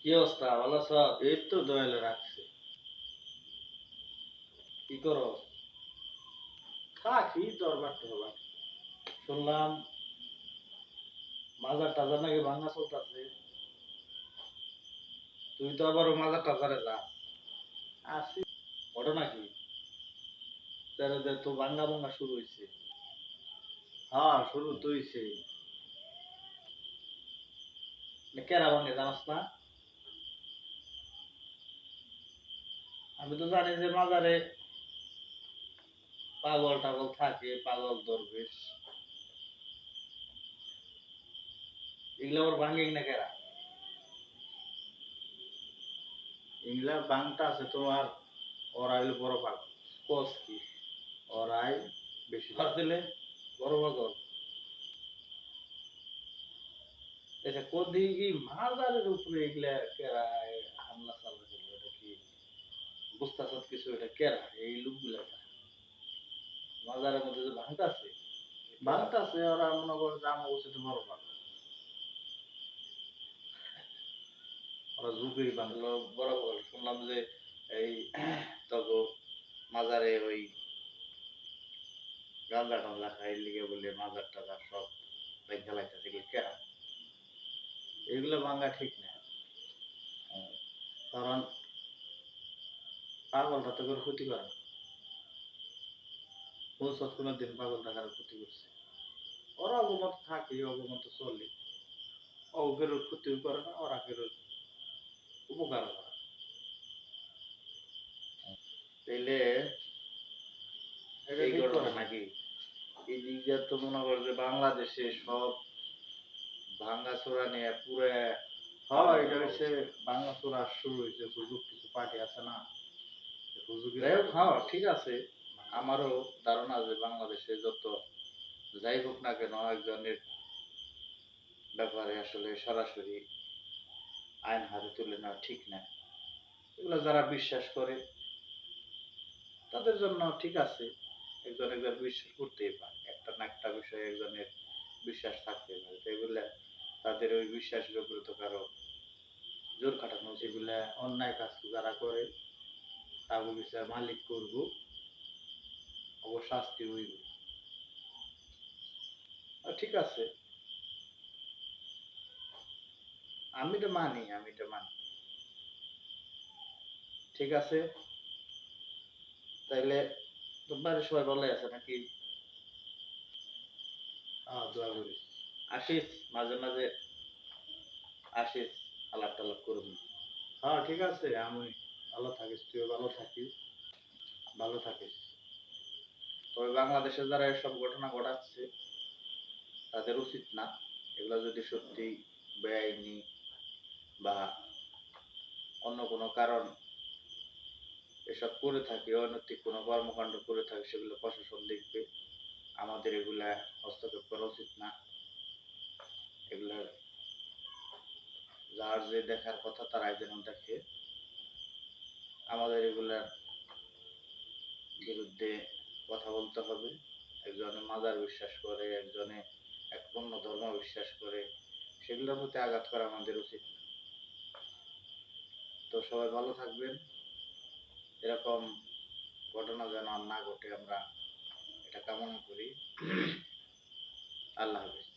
কি অবস্থা? ভালো আছো? এই তো দয়ালে রাখছে। কি করো? থাকি দরবার টরবার শুনলাম মাজার টাজার নাকি ভাঙা চলতেছে। তুই তো আবার মাজার টাজারে যা আসি। ওটা নাকি? তাহলে তো ভাঙ্গা ভাঙ্গা শুরু হয়েছে হ্যাঁ শুরু তো হইছে কেরা ভাঙে জানাস না? আমি তো জানি যে মাজারে পাগল টাগল থাকে পাগল দরবেশ। এগুলো আবার ভাঙে না কেরা? ইংলা বাংটা আছে তোমার ওরাইল বড় পাক কস কি? ওরাই বেশি দিলে বড় পাগল? এটা কোদিকে মাজারের উপরে এগুলা কেরা এ হামলা চালা দিল এটা কি বুঝতেছ কিছু এটা কেরা? এই লোকগুলা মাজারের মধ্যে যে আছে? আছে, ওরা মনে করো জামা উচিত বড় পাক ওরা যুগেই পাগল শুনলাম যে এই মাজারে ওই গাঁজা টাঞ্জা খাই লিগে বলে মাজার টাজার সব রেখে লাইতেছে কেরা? এগুলো বাংলা ঠিক না। কারণ পাগলটা তো করে ক্ষতি করে? ভবিষ্যৎ কোনো দিন পাগলটা কারও ক্ষতি করছে? ওরা অগমত থাকে অগমত চলে। অগের ক্ষতি করে না ওরা কেউ উপকার করে। তাইলে এই ঘটনা নাকি? এই দিক দিয়ে তো মনে কর যে বাংলাদেশে সব ভাঙ্গা চোরা নিয়ে পুরো হয় এটা হচ্ছে বাংলা চোরা শুরু হয়েছে কিছু পার্টি আছে না? যাই হোক হ্যাঁ ঠিক আছে। আমারও ধারণা যে বাংলাদেশে যত যাই হোক না কেন একজনের ব্যাপারে আসলে সরাসরি আইন হাতে তুলে নেওয়া ঠিক না। এগুলো যারা বিশ্বাস করে, তাদের জন্য ঠিক আছে। একজন একজন বিশ্বাস করতেই পারে। একটা না একটা বিষয়ে একজনের বিশ্বাস থাকতে পারে। তো এগুলা, তাদের ওই বিশ্বাসের উপরে তো কারও জোর খাটানো উচিত। যেগুলা অন্যায় কাজ যারা করে তাকে বিচার মালিক করব অব শাস্তি হইব। ঠিক আছে। আমি তো মানি আমি তো মানি। ঠিক আছে? তাইলে বাড়ির সবাই ভালো আছে নাকি? হ্যাঁ দোয়া করি। আসিস মাঝে মাঝে আসিস আলাপ টালাপ করবি হ্যাঁ ঠিক আছে আমি ভালো থাকিস তুই ভালো থাকিস ভালো থাকিস। তবে বাংলাদেশে যারা এসব ঘটনা ঘটাচ্ছে, তাদের উচিত না। এগুলো যদি সত্যি বেআইনি বা অন্য কোনো কারণ এসব করে থাকে, অনৈতিক কোনো কর্মকাণ্ড করে থাকে, সেগুলো প্রশাসন দেখবে। আমাদের এগুলা হস্তক্ষেপ করা উচিত না। এগুলার যার যে দেখার কথা তারাই যেন দেখে। আমাদের এগুলার বিরুদ্ধে কথা বলতে হবে। একজনে মাজার বিশ্বাস করে, একজনে এক অন্য ধর্ম বিশ্বাস করে, সেগুলোর প্রতি আঘাত করা আমাদের উচিত। তো সবাই ভালো থাকবেন। এরকম ঘটনা যেন আর না ঘটে, আমরা এটা কামনা করি। আল্লাহ হাফিজ।